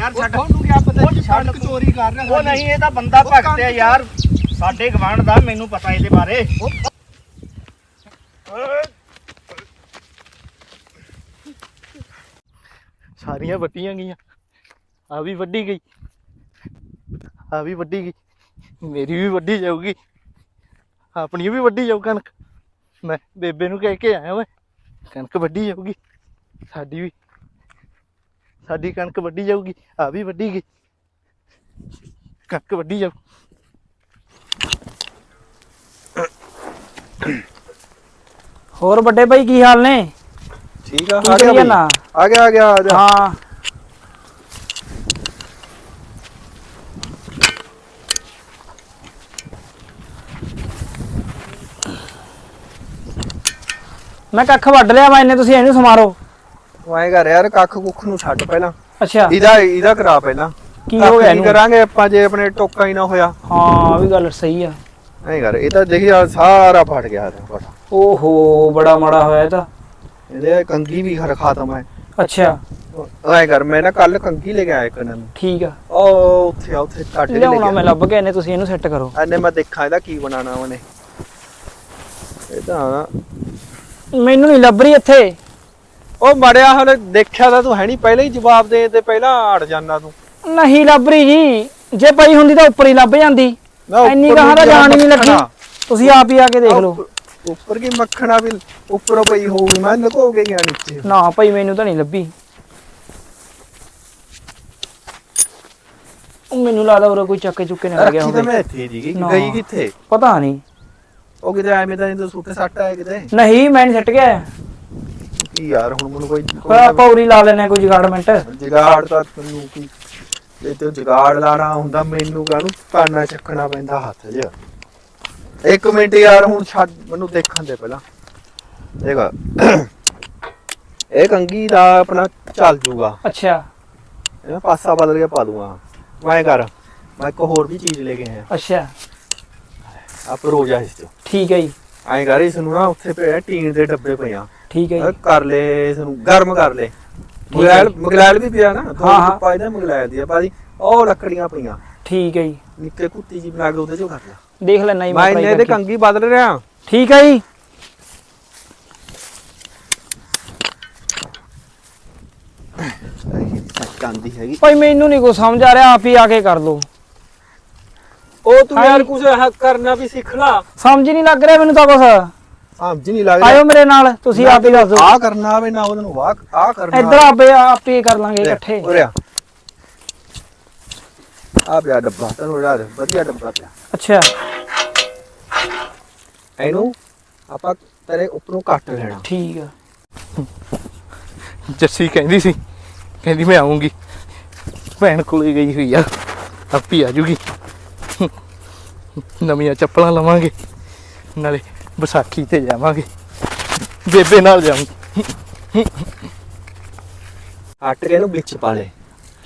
ਯਾਰ ਉਹ ਛੱਡ। ਤੁਹਾਨੂੰ ਕੀ ਪਤਾ ਛੱਡ ਸੜਕ ਚੋਰੀ ਕਰ ਰਿਹਾ ਉਹ ਨਹੀਂ ਇਹ ਤਾਂ ਬੰਦਾ ਭਗਤ ਹੈ ਯਾਰ। ਸਾਡੇ ਗਵਾਂਢ ਦਾ ਮੈਨੂੰ ਪਤਾ ਇਹਦੇ ਬਾਰੇ। ਸਾਰੀਆਂ ਵੱਟੀਆਂ ਗਈਆਂ। ਆ ਵੀ ਵੱਡੀ ਗਈ। ਆ ਵੀ ਵੱਡੀ ਗਈ। ਮੇਰੀ ਵੀ ਵੱਡੀ ਜਾਊਗੀ। ਆਪਣੀ ਵੀ ਵੱਡੀ ਜਾਊ ਕਣਕ। ਮੈਂ ਬੇਬੇ ਨੂੰ ਕਹਿ ਕੇ ਆਇਆ ਮੈਂ ਕਣਕ ਵੱਡੀ ਜਾਊਗੀ। ਸਾਡੀ ਵੀ ਸਾਡੀ ਕਣਕ ਵੱਡੀ ਜਾਊਗੀ ਆ ਵੀ ਵੱਡੀ ਗਈ। ਕਣਕ ਵੱਡੀ ਜਾਊ। ਹੋਰ ਵੱਡੇ ਭਾਈ ਕੀ ਹਾਲ ਨੇ? ਠੀਕ ਆ ਆ ਗਿਆ ਬਈ। ਨਾ ਆ ਗਿਆ ਆ ਗਿਆ ਆ ਜਾ ਹਾਂ। ਮੈਂ ਕੱਖ ਵੱਢ ਲਿਆ ਵਾ ਇਹਨੇ ਤੁਸੀਂ ਇਹਨੂੰ ਸਮਾਰੋ। ਤੂੰ ਐਂ ਕਰ ਯਾਰ ਕੱਖ ਕੁੱਖ ਨੂੰ ਛੱਡ ਪਹਿਲਾਂ। ਅੱਛਾ। ਇਹਦਾ ਇਹਦਾ ਕਰਾ ਪਹਿਲਾਂ। ਕੀ ਹੋ ਗਿਆ ਇਹਨੂੰ? ਕਰਾਂਗੇ ਆਪਾਂ ਜੇ ਆਪਣੇ ਟੋਕਾ ਹੀ ਨਾ ਹੋਇਆ। ਹਾਂ ਵੀ ਗੱਲ ਸਹੀ ਆ। ਐਂ ਕਰ ਇਹ ਤਾਂ ਦੇਖੀ ਸਾਰਾ ਫਟ ਗਿਆ ਫਟ। ਓਹੋ ਬੜਾ ਮਾੜਾ ਹੋਇਆ ਇਹ ਤਾਂ। ਇਹਦੇ ਕੰਗੀ ਵੀ ਖਰ ਖਾਤਮ ਹੈ। ਅੱਛਾ। ਐਂ ਕਰ ਮੈਂ ਨਾ ਕੱਲ ਕੰਗੀ ਲੈ ਕੇ ਆਇਆ ਇੱਕ ਨੂੰ। ਠੀਕ ਆ। ਉਹ ਉੱਥੇ ਆ ਉੱਥੇ ਕੱਟ ਕੇ ਲੈ ਲਿਆਉਣਾ ਮੈਂ ਲੱਭ ਕੇ ਇਹਨੇ ਤੁਸੀਂ ਇਹਨੂੰ ਸੈੱਟ ਕਰੋ। ਐਨੇ ਮੈਂ ਦੇਖਾਂ ਇਹਦਾ ਕੀ ਬਣਾਣਾ ਉਹਨੇ। ਇਹ ਤਾਂ ਮੈਨੂੰ ਨਹੀਂ ਲੱਭ ਰਹੀ ਇੱਥੇ। ਉਹ ਮੜਿਆ ਹਲੇ ਦੇਖਿਆ ਤਾਂ ਤੂੰ ਹੈ ਨਹੀਂ ਪਹਿਲਾਂ ਹੀ ਜਵਾਬ ਦੇ ਤੇ ਪਹਿਲਾਂ ਅੜ ਜਾਣਾ ਤੂੰ। ਨਹੀਂ ਲੱਭ ਰਹੀ ਜੀ ਜੇ ਪਈ ਹੁੰਦੀ ਤਾਂ ਉੱਪਰ ਹੀ ਲੱਭ ਜਾਂਦੀ। ਨਾ ਉੱਪਰ ਨੂੰ ਜਾਣ ਹੀ ਨਹੀਂ ਲੱਗੀ। ਮੱਖਣਾ। ਤੁਸੀਂ ਆਪ ਹੀ ਆ ਕੇ ਦੇਖ ਲਓ। ਉੱਪਰ- ਉੱਪਰ ਕੀ ਮੱਖਣਾ ਵੀ ਉੱਪਰੋਂ ਪਈ ਹੋਊਗੀ ਮੈਂ ਲੁਕੋ ਕੇ ਗਿਆ ਨੀਚੇ। ਨਾ ਭਾਈ ਮੈਨੂੰ ਤਾਂ ਨਹੀਂ ਲੱਭੀ। ਉਹ ਮੈਨੂੰ ਲੱਗਦਾ ਉਹ ਕੋਈ ਚੱਕੇ ਚੁੱਕੇ ਨਾ ਲੱਗਿਆ ਰੱਖੀ ਤਾਂ ਹੋਵੇ। ਮੈਂ ਇੱਥੇ ਜੀ ਨਾ। ਗਈ ਕਿੱਥੇ? ਪਤਾ ਨਹੀਂ। ਉਹ ਕਿਤੇ ਐਵੇਂ ਤਾਂ ਨਹੀਂ ਸੁੱਟ ਸੱਟ ਆਇਆ ਕਿਤੇ? ਨਹੀਂ ਮੈਂ ਨਹੀਂ ਸੱਟ ਗਿਆ। ਕੀ ਯਾਰ ਹੁਣ ਮੈਨੂੰ ਕੋਈ ਆਪਾਂ ਉਰੀ ਲਾ ਲੈਣੇ ਕੋਈ ਜਗਾੜਮੈਂਟ ਜਗਾੜ ਤਾਂ ਤੈਨੂੰ ਕੀ ਜੇ ਤੇ ਜਗਾੜ ਲਾਣਾ ਹੁੰਦਾ ਮੈਨੂੰ ਕਾਹਨੂੰ ਪਾਣਾ ਚੱਕਣਾ ਪੈਂਦਾ ਹੱਥ 'ਚ। ਇੱਕ ਮਿੰਟ ਯਾਰ ਹੁਣ ਛੱਡ ਮੈਨੂੰ ਦੇਖਣ ਦੇ ਪਹਿਲਾਂ। ਦੇਖ। ਇਹ ਕੰਗੀ ਦਾ ਆਪਣਾ ਚੱਲ ਜੂਗਾ। ਅੱਛਾ। ਇਹ ਪਾਸਾ ਬਦਲ ਕੇ ਪਾ ਦੂੰਗਾ। ਮੈਂ ਕਰ ਮੈਂ ਇੱਕ ਹੋਰ ਵੀ ਚੀਜ਼ ਲੈ ਕੇ ਆਇਆ। ਅੱਛਾ। ਆ ਪਰੋਜਾ ਇਸ ਚ। ਠੀਕ ਹੈ ਜੀ। ਐਂ ਕਰ ਇਸ ਨੂੰ ਨਾ ਉੱਥੇ ਪਿਆ ਟੀਨ ਦੇ ਡੱਬੇ ਪਏ ਆ। ਠੀਕ ਹੈ ਜੀ। ਕਰ ਲੈ ਇਸ ਨੂੰ ਗਰਮ ਕਰ ਲੈ। ਮਗਲੈਲ ਮਗਲੈਲ ਵੀ ਪਿਆ ਨਾ ਹਾਂ, ਹਾਂ। ਪਾਈ ਦਾ ਮਗਲੈਲ ਦੀ ਆ ਭਾਜੀ। ਉਹ ਲੱਕੜੀਆਂ ਪਈਆਂ। ਠੀਕ ਹੈ ਜੀ। ਨਿੱਕੇ ਕੁੱਤੀ ਜੀ ਬਣਾ ਕੇ ਉਹਦੇ ਚੋਂ ਕਰ ਲਿਆ। ਦੇਖ ਲੈਣਾ ਜੀ ਮੈਂ ਦੇ ਕਰਕੇ। ਕੰਗੀ ਬਦਲ ਰਿਹਾ। ਠੀਕ ਹੈ ਜੀ। ਕੰਦੀ ਹੈਗੀ ਭਾਈ ਮੈਨੂੰ ਨਹੀਂ ਕੋਈ ਸਮਝ ਆ ਰਿਹਾ ਆਪ ਹੀ ਆ ਕੇ ਕਰ ਲਓ। ਉਹ ਤੂੰ ਯਾਰ ਕੁਝ ਕਰਨਾ ਵੀ ਸਿੱਖ ਲਾ। ਸਮਝ ਨਹੀਂ ਲੱਗ ਰਿਹਾ ਮੈਨੂੰ ਤਾਂ ਕੁਛ। ਸਮਝ ਨਹੀਂ ਲੱਗ ਆਇਓ ਮੇਰੇ ਨਾਲ ਤੁਸੀਂ ਆਪ ਹੀ ਦੱਸ ਦਿਓ। ਆ ਕਰਨਾ ਆਵੇ ਨਾ ਉਹਨੂੰ ਵਾਹ ਆ ਕਰਨਾ ਇੱਧਰ ਆਪੇ ਆਪ ਹੀ ਕਰ ਲਾਂਗੇ ਇਕੱਠੇ। ਉਰਿਆ ਆ। ਪਿਆ ਡੱਬਾ ਤੈਨੂੰ ਯਾਰ ਵਧੀਆ ਡੱਬਾ ਪਿਆ। ਅੱਛਾ। ਇਹਨੂੰ ਆਪਾਂ ਤੇਰੇ ਉੱਪਰੋਂ ਕੱਟ ਲੈਣਾ। ਠੀਕ ਆ। ਜੱਸੀ ਕਹਿੰਦੀ ਸੀ ਕਹਿੰਦੀ ਮੈਂ ਆਉਂਗੀ ਭੈਣ ਕੋਲੇ ਗਈ ਹੋਈ ਆ ਆਪੀ ਆ ਜੂਗੀ। ਨਵੀਆਂ ਚੱਪਲਾਂ ਲਵਾਂਗੇ। ਨਾਲੇ ਵਿਸਾਖੀ ਤੇ ਜਾਵਾਂਗੇ। ਬੇਬੇ ਨਾਲ ਜਾਵਾਂਗੇ ਕੇ ਇਹਨੂੰ ਵਿੱਚ ਪਾ ਲੈ।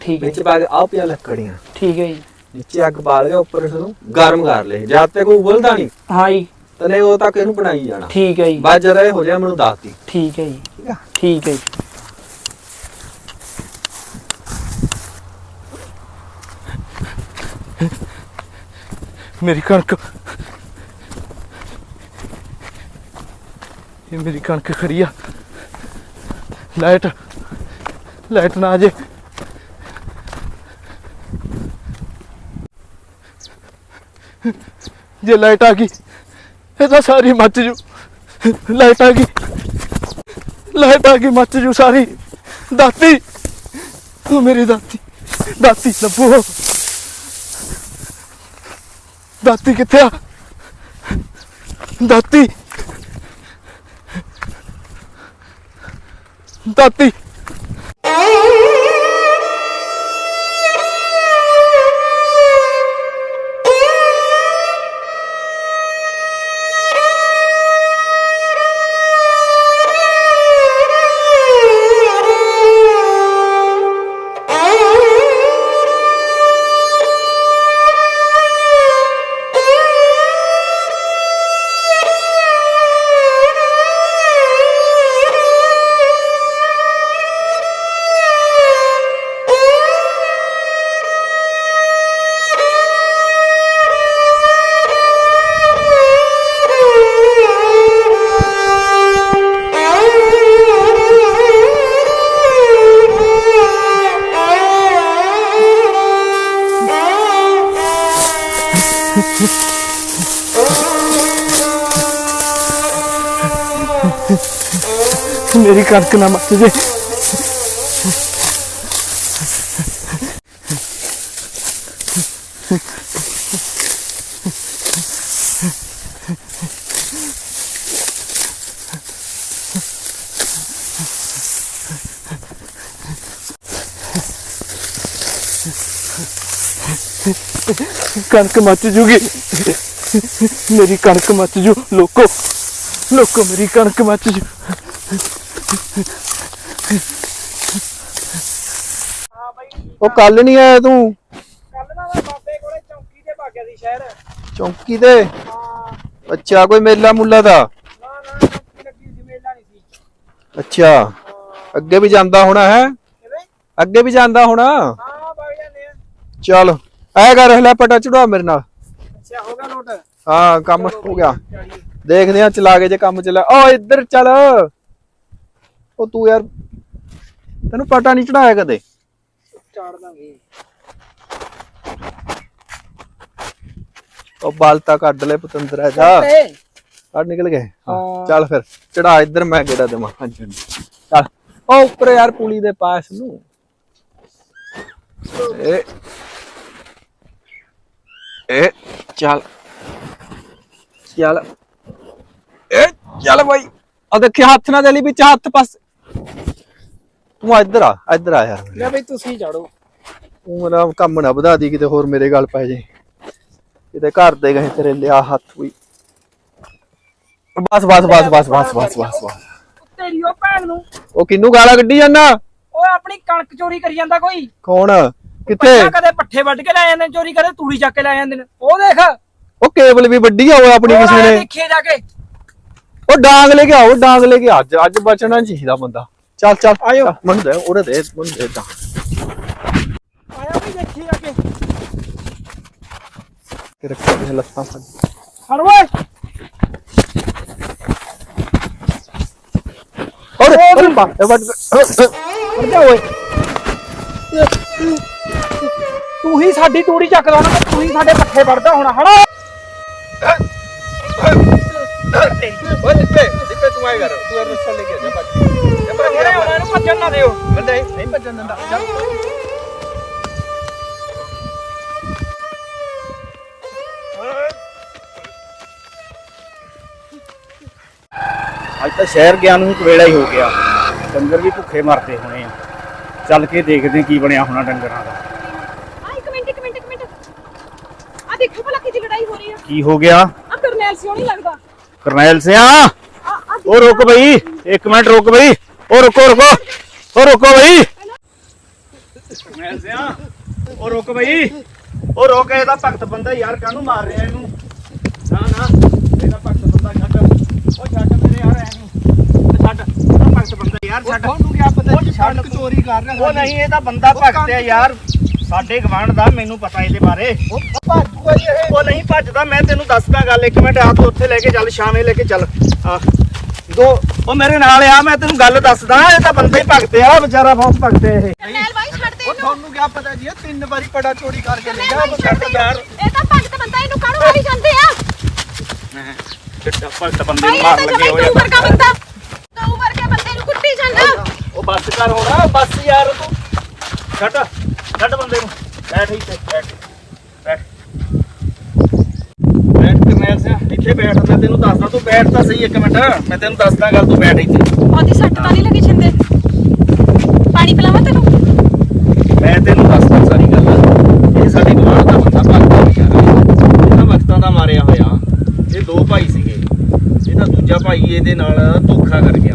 ਠੀਕ ਹੈ ਵਿੱਚ ਪਾ ਕੇ ਆ ਪਿਆ ਲੱਕੜੀਆਂ। ਠੀਕ ਹੈ ਜੀ। ਨੀਚੇ ਅੱਗ ਬਾਲ ਕੇ ਉੱਪਰ ਇਸ ਨੂੰ ਗਰਮ ਕਰ ਲੈ। ਜਦ ਤੱਕ ਉਹ ਉਬਲਦਾ ਨਹੀਂ ਹਾਂ ਜੀ। ਤਨੇ ਉਹ ਤੱਕ ਇਹਨੂੰ ਬਣਾਈ ਜਾਣਾ। ਠੀਕ ਹੈ ਜੀ। ਬਾਅਦ ਜਦ ਇਹ ਹੋ ਜਾ ਮੈਨੂੰ ਦੱਸਦੀ ਠੀਕ ਹੈ ਜੀ। ਠੀਕ ਹੈ ਜੀ। ਮੇਰੀ ਕਣਕ ਇਹ ਮੇਰੀ ਕਣਕ ਖੜੀ ਆ। ਲਾਈਟ ਲਾਈਟ ਨਾ ਆ ਜੇ। ਜੇ ਲਾਈਟ ਆ ਗਈ, ਇਹ ਤਾਂ ਸਾਰੀ ਮੱਚ ਜੂ। ਲਾਈਟ ਆ ਗਈ। ਲਾਈਟ ਆ ਗਈ, ਮੱਚ ਜੂ ਸਾਰੀ। ਦਾਤੀ ਉਹ ਮੇਰੀ ਦਾਤੀ। ਦਾਤੀ ਲੱਭੋ ਦਾਤੀ ਕਿੱਥੇ ਆ? ਦਾਤੀ। Tá, Dá-te! मेरी कड़क ना मत दे Huh. ਕਣਕ ਮੱਚ ਜੂਗੀ। ਮੇਰੀ ਕਣਕ ਮੱਚ ਜੂ। ਲੋਕੋ ਲੋਕੋ ਮੇਰੀ ਕਣਕ ਮੱਚ ਜੂ। ਉਹ ਕੱਲ ਨਹੀਂ ਆਇਆ ਤੂੰ? ਕੱਲ ਨਾ ਮੈਂ ਬਾਬੇ ਕੋਲੇ ਚੌਂਕੀ ਤੇ ਭਾਗਿਆ ਸੀ ਸ਼ਹਿਰ। ਚੌਂਕੀ ਤੇ? ਹਾਂ। ਅੱਛਾ ਕੋਈ ਮੇਲਾ ਮੁੱਲਾ ਦਾ? ਨਾ ਨਾ ਚੌਂਕੀ ਲੱਗੀ ਸੀ ਮੇਲਾ ਨਹੀਂ ਸੀ। ਅੱਛਾ ਅੱਗੇ ਵੀ ਜਾਂਦਾ ਹੋਣਾ ਹੈ? ਅੱਗੇ ਵੀ ਜਾਂਦਾ ਹੋਣਾ? ਹਾਂ ਵਗ ਜਾਂਦੇ ਆ। ਚੱਲ ਐ ਕਰ ਲੈ ਪਟਾ ਚੜਾ ਮੇਰੇ ਨਾਲ। ਅੱਛਾ ਹੋ ਗਿਆ ਲੋਟ ਹਾਂ ਕੰਮ ਹੋ ਗਿਆ। ਦੇਖਦੇ ਆ ਚਲਾ ਕੇ ਜੇ ਕੰਮ ਚੱਲਿਆ ਓ ਇੱਧਰ ਚੱਲ। ਉਹ ਤੂੰ ਯਾਰ ਤੈਨੂੰ ਪਟਾ ਨਹੀਂ ਚੜਾਇਆ ਕਦੇ। ਚਾੜ ਦਾਂਗੇ। ਉਹ ਬਾਲ ਤਾਂ ਕੱਢ ਲੈ ਪਤੰਦਰਾ ਜਾ। ਕੱਢ ਨਿਕਲ ਗਏ। ਚੱਲ ਫਿਰ ਚੜਾ ਇੱਧਰ ਮੈਂ ਗੇੜਾ ਦੇਵਾਂ। ਹਾਂਜੀ। ਚੱਲ। ਉਹ ਉੱਪਰ ਯਾਰ ਪੁਲੀ ਦੇ ਪਾਸ ਨੂੰ। ਏ ਏ ਚੱਲ। ਚੱਲ। ਏ ਚੱਲ ਬਾਈ। ਆ ਦੇਖੀ ਹੱਥ ਨਾ ਦੇ ਲਈ ਵਿੱਚ ਹੱਥ ਪਾਸ ਤੂੰ ਇੱਧਰ ਆ ਇੱਧਰ ਆ ਯਾਰ। ਲੈ ਬਈ ਤੁਸੀਂ ਚਾੜੋ ਤੂੰ ਮੇਰਾ ਕੰਮ ਨਾ ਵਧਾ ਦੀ ਕਿਤੇ ਹੋਰ ਮੇਰੇ ਗੱਲ ਪੈ ਜੇ। ਕਿਤੇ ਘਰ ਦੇ ਗਏ ਤੇਰੇ ਲਿਆ ਹੱਥ ਵੀ ਬਸ ਬਸ ਬਸ ਬਸ ਬਸ ਬਸ ਬਸ ਬਸ। ਤੇਰੀ ਉਹ ਭੈਣ ਨੂੰ। ਉਹ ਕਿੰਨੂੰ ਗਾਲਾਂ ਕੱਢੀ ਜਾਂਦਾ? ਉਹ ਆਪਣੀ ਕਣਕ ਚੋਰੀ ਕਰੀ ਜਾਂਦਾ ਕੋਈ। ਕੌਣ? ਕਿੱਥੇ? ਪਹਿਲਾਂ ਕਦੇ ਪੱਠੇ ਵੱਢ ਕੇ ਲੈ ਜਾਂਦੇ ਨੇ ਚੋਰੀ ਕਦੇ ਤੂੜੀ ਚੱਕ ਕੇ ਲੈ ਜਾਂਦੇ ਨੇ। ਉਹ ਦੇਖ। ਉਹ ਕੇਬਲ ਵੀ ਵੱਡੀ ਆ ਉਹ ਆਪਣੀ ਕਿਸੇ ਨੇ। ਦੇਖੀਏ ਜਾ ਕੇ। ਉਹ ਡਾਂਗ ਲੈ ਕੇ ਆਓ ਡਾਂਗ ਲੈ ਕੇ। ਅੱਜ ਅੱਜ ਬਚਣਾ ਚਾਹੀਦਾ ਬੰਦਾ। ਚੱਲ ਚੱਲ ਆਇਓ। ਮੈਨੂੰ ਦੇ ਉਹਦੇ ਦੇ ਮੈਨੂੰ ਦੇ ਤਾਂ ਆਇਆ ਵੀ ਦੇਖੀ ਜਾ ਕੇ। ਤੇ ਰੱਖਿਆ ਤੇ ਲੱਤਾਂ ਫੜ ਹੜ ਓਏ ਔਰ ਔਰ ਬਾ ਇਹ ਵੱਡ ਹੜ ਜਾ ਓਏ। ਤੂੰ ਹੀ ਸਾਡੀ ਤੂੜੀ ਚੱਕਦਾ ਹੋਣਾ ਤੇ ਤੂੰ ਹੀ ਸਾਡੇ ਪੱਠੇ ਵੱਢਦਾ ਹੋਣਾ ਹੜਾ ਓਏ ਦਿੱਪੇ ਦਿੱਪੇ ਤੂੰ ਆਏ ਕਰ ਤੂੰ ਇਹ ਰਸਾ ਲੈ ਕੇ ਜਾ ਭੱਜ ਜਾ ਭੱਜ ਉਹਨੇ ਉਹਨਾਂ ਨੂੰ ਭੱਜਣ ਨਾ ਦਿਓ। ਬੰਦਾ ਨਹੀਂ ਭੱਜਣ ਦਿੰਦਾ। ਚੱਲ। ਅੱਜ ਤਾਂ ਸ਼ਹਿਰ ਗਿਆ ਨੂੰ ਇੱਕ ਵੇਲਾ ਹੀ ਹੋ ਗਿਆ। ਡੰਗਰ ਵੀ ਭੁੱਖੇ ਮਰਦੇ ਹੋਣੇ ਆ। ਚੱਲ ਕੇ ਦੇਖਦੇ ਕੀ ਬਣਿਆ ਹੋਣਾ ਡੰਗਰਾਂ ਦਾ ਆ ਇੱਕ ਮਿੰਟ ਇੱਕ ਮਿੰਟ ਇੱਕ ਮਿੰਟ ਆ ਦੇਖੋ ਭਲਾ ਕਿਹਦੀ ਲੜਾਈ ਹੋ ਰਹੀ ਆ। ਕੀ ਹੋ ਗਿਆ? ਆ ਕਰਨੈਲ ਸਿਓ ਨਹੀਂ ਲੱਗਦਾ। ਕਰਨੈਲ ਸਿਆ ਆ ਆ ਉਹ ਰੁਕ ਬਈ ਇੱਕ ਮਿੰਟ ਰੁਕ ਬਈ। ਉਹ ਰੁਕੋ ਰੁਕੋ। ਉਹ ਰੁਕੋ ਬਈ। ਕਰਨੈਲ ਸਿਆ ਉਹ ਰੁਕ ਬਈ। ਉਹ ਰੁਕ ਇਹਦਾ ਭਗਤ ਬੰਦਾ ਯਾਰ ਕਾਹਨੂੰ ਮਾਰ ਰਿਹਾ ਇਹਨੂੰ? ਨਾ ਨਾ ਇਹਦਾ ਭਗਤ ਬੰਦਾ ਛੱਡ। ਉਹ ਛੱਡ ਮੇਰੇ ਯਾਰ ਇਹਨੂੰ ਛੱਡ ਉਹ ਭਗਤ ਬੰਦਾ ਯਾਰ ਛੱਡ। ਤੁਹਾਨੂੰ ਕੀ ਪਤਾ ਉਹ ਛੱਡ ਚੋਰੀ ਕਰ ਰਿਹਾ ਉਹ ਨਹੀਂ ਇਹ ਤਾਂ ਬੰਦਾ ਭਗਤ ਹੈ ਯਾਰ। ਸਾਡੇ ਗਵਾਂਢ ਦਾ ਮੈਨੂੰ ਪਤਾ ਇਹਦੇ ਬਾਰੇ। ਉਹ ਭੱਜੂਗਾ ਜੀ ਇਹ ਉਹ ਨਹੀਂ ਭੱਜਦਾ ਮੈਂ ਤੈਨੂੰ ਦੱਸਦਾ ਗੱਲ ਇੱਕ ਮਿੰਟ ਆ ਤੂੰ ਉੱਥੇ ਲੈ ਕੇ ਚੱਲ ਸ਼ਾਮੇ ਲੈ ਕੇ ਚੱਲ। ਆ ਦੋ ਉਹ ਮੇਰੇ ਨਾਲ ਆ ਮੈਂ ਤੈਨੂੰ ਗੱਲ ਦੱਸਦਾ ਇਹ ਤਾਂ ਬੰਦਾ ਹੀ ਭਗਤ ਆ ਵਿਚਾਰਾ ਬਹੁਤ ਭਗਤ ਇਹ। ਕਰਨੈਲ ਬਾਈ ਛੱਡ ਦੇ ਉਹ ਇਹਨੂੰ। ਤੁਹਾਨੂੰ ਕੀ ਪਤਾ ਜੀ ਇਹ ਤਿੰਨ ਵਾਰੀ ਪੜਾ ਚੋਰੀ ਕਰਕੇ ਲੈ ਕਰਨੈਲ ਗਿਆ ਬਾਈ ਛੱਡ ਦੇ ਯਾਰ। ਇਹ ਤਾਂ ਭਗਤ ਬੰਦਾ ਇਹਨੂੰ ਕਾਹਨੂੰ ਮਾਰੀ ਜਾਂਦੇ ਆ? ਚਿੱਟਾ ਭਗਤ ਬੰਦੇ ਬਾਈ ਨੂੰ ਇਹ ਮਾਰ ਤਾਂ ਲੱਗੇ ਜਮਾਈ ਹੋਏ ਤੂੰ ਵਰਗਾ ਬੰਦਾ। ਤੂੰ ਵਰਗੇ ਬੰਦੇ ਨੂੰ ਕੁੱਟੀ ਜਾਂਦਾ। ਉਹ ਬੱਸ ਕਰ ਹੋਣਾ ਬੱਸ ਯਾਰ ਤੂੰ। ਛੱਡ। ਛੱਡ ਬੰਦੇ ਨੂੰ। ਬੈਠ ਇੱਥੇ ਬੈਠ। ਬੈਠ। ਬੈਠ ਕਰਨੈਲ ਸਿਆ। ਇੱਥੇ ਬੈਠ ਮੈਂ ਤੈਨੂੰ ਦੱਸਦਾ ਤੂੰ ਬੈਠ ਤਾਂ ਸਹੀ ਇੱਕ ਮਿੰਟ। ਮੈਂ ਤੈਨੂੰ ਦੱਸਦਾ ਗੱਲ ਤੂੰ ਬੈਠ ਇੱਥੇ। ਉਹਦੀ ਸੱਟ ਤਾਂ ਨਹੀਂ ਲੱਗੀ ਛਿੰਦੇ। ਪਾਣੀ ਪਿਲਾਵਾਂ ਤੈਨੂੰ? ਮੈਂ ਤੈਨੂੰ ਦੱਸਦਾ ਸਾਰੀ ਗੱਲ। ਇਹ ਸਾਡੇ ਗਵਾਂਢ ਦਾ ਬੰਦਾ ਭਗਤ ਵਿਚਾਰਾ ਇਹਨਾਂ ਵਕਤਾਂ ਦਾ ਮਾਰਿਆ ਹੋਇਆ। ਇਹ ਦੋ ਭਾਈ ਸੀਗੇ। ਇਹਦਾ ਦੂਜਾ ਭਾਈ ਇਹਦੇ ਨਾਲ ਧੋਖਾ ਕਰ ਗਿਆ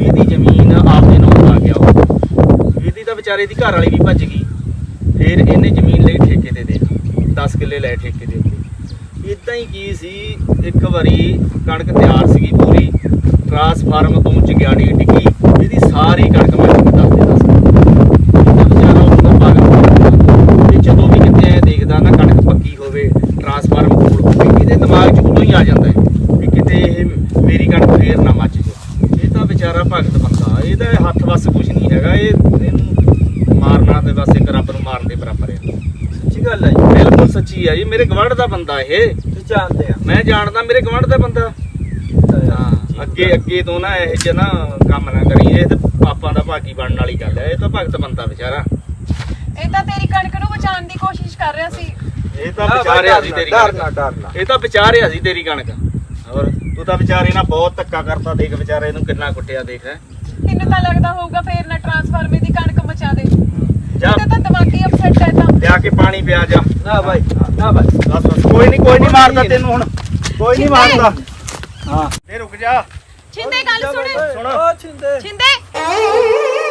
ਇਹਦੀ ਜ਼ਮੀਨ ਆਪਦੇ ਨਾਮ ਆ ਗਿਆ ਉਹ ਇਹਦੀ ਤਾਂ ਵਿਚਾਰੇ ਦੀ ਘਰ ਵਾਲੀ ਵੀ ਭੱਜ ਗਈ। ਫਿਰ ਇਹਨੇ ਜ਼ਮੀਨ ਲਈ ਠੇਕੇ ਤੇ ਦੇ 10 ਕਿੱਲੇ ਲੈ ਠੇਕੇ ਦੇ ਉੱਤੇ ਇਦਾਂ ਹੀ ਕੀ ਸੀ, ਇੱਕ ਵਾਰੀ ਕਣਕ ਤਿਆਰ ਸੀਗੀ ਪੂਰੀ। ਟਰਾਂਸਫਾਰਮ ਤੋਂ ਚਗਿਆੜੀ ਡਿੱਗੀ ਇਹਦੀ ਸਾਰੀ ਕਣਕ ਮੈਂ ਦੱਸ ਦੇ ਦੱਸ ਇਹਦਾ ਵਿਚਾਰਾ ਉਹਦਾ ਭਾਗ ਤੇ ਜਦੋਂ ਵੀ ਕਿਤੇ ਐ ਦੇਖਦਾ ਨਾ ਕਣਕ ਪੱਕੀ ਹੋਵੇ ਟਰਾਂਸਫਾਰਮ ਕੋਲ ਹੋਵੇ ਇਹਦੇ ਦਿਮਾਗ 'ਚ ਉਦੋਂ ਹੀ ਆ ਜਾਂਦਾ ਹੈ ਵੀ ਕਿਤੇ ਇਹ ਮੇਰੀ ਕਣਕ ਫੇਰ ਨਾ ਮੱਚ ਜਾਵੇ ਇਹ ਤਾਂ ਵਿਚਾਰਾ ਭਗਤ ਬੰਦਾ ਇਹਦਾ ਹੱਥ ਵੱਸ ਕੁਝ ਨਹੀਂ ਹੈਗਾ ਇਹ ਇਹਨੂੰ ਮਾਰਨਾ ਤੇ ਬਸ ਇੱਕ ਰੱਬ ਨੂੰ ਮਾਰਨ ਦੇ ਬਰਾਬਰ ਹੈ ਸੱਚੀ ਗੱਲ ਹੈ ਜੀ ਬਿਲਕੁਲ ਸੱਚੀ ਆ ਜੀ? ਮੇਰੇ ਗਵਾਂਢ ਦਾ ਬੰਦਾ ਇਹ। ਤੁਸੀਂ ਜਾਣਦੇ ਆ। ਮੈਂ ਜਾਣਦਾ ਮੇਰੇ ਗਵਾਂਢ ਦਾ ਬੰਦਾ। ਹਾਂ ਅੱਗੇ ਅੱਗੇ ਤੋਂ ਨਾ ਇਹ ਚ ਨਾ ਕੰਮ ਨਾ ਕਰੀ ਇਹ ਤੇ ਪਾਪਾਂ ਦਾ ਭਾਗੀ ਬਣਨ ਵਾਲੀ ਗੱਲ ਹੈ ਇਹ ਤਾਂ ਭਗਤ ਬੰਦਾ ਵਿਚਾਰਾ। ਇਹ ਤਾਂ ਤੇਰੀ ਕਣਕ ਨੂੰ ਬਚਾਉਣ ਦੀ ਕੋਸ਼ਿਸ਼ ਕਰ ਰਿਹਾ ਸੀ। ਇਹ ਤਾਂ ਵਿਚਾਰਿਆ ਸੀ ਤੇਰੀ ਕਣਕ। ਡਰਨਾ ਡਰਨਾ। ਇਹ ਤਾਂ ਵਿਚਾਰਿਆ ਸੀ ਤੇਰੀ ਕਣਕ। ਹੋਰ ਤੂੰ ਤਾਂ ਵਿਚਾਰੇ ਨਾਲ ਬਹੁਤ ਧੱਕਾ ਕਰਤਾ ਦੇਖ ਵਿਚਾਰੇ ਨੂੰ ਕਿੰਨਾ ਕੁੱਟਿਆ ਦੇਖ ਹੈ। ਤੈਨੂੰ ਤਾਂ ਲੱਗਦਾ ਹੋਊਗਾ ਫੇਰ ਨਾ ਟਰਾਂਸਫਾਰਮਰ ਦੀ ਕਣਕ ਮਚਾ ਦੇ। ਜਾ। ਤਾਂ ਦਿਮਾਗੀ ਅਪਸੈਟ ਹੈ ਤਾਂ ਲਿਆ ਕੇ ਪਾਣੀ ਪਿਆ ਜਾ। ਨਾ ਨਾ ਬਸ ਬਸ। ਕੋਈ ਨਹੀਂ ਕੋਈ ਨਹੀਂ ਮਾਰਦਾ ਤੈਨੂੰ ਹੁਣ। ਕੋਈ ਨਹੀਂ। ਮਾਰਦਾ। ਹਾਂ। ਇਹ ਰੁਕ ਜਾ। ਛਿੰਦੇ ਗੱਲ ਸੁਣ। ਸੁਣ। ਓ ਛਿੰਦੇ। ਛਿੰਦੇ।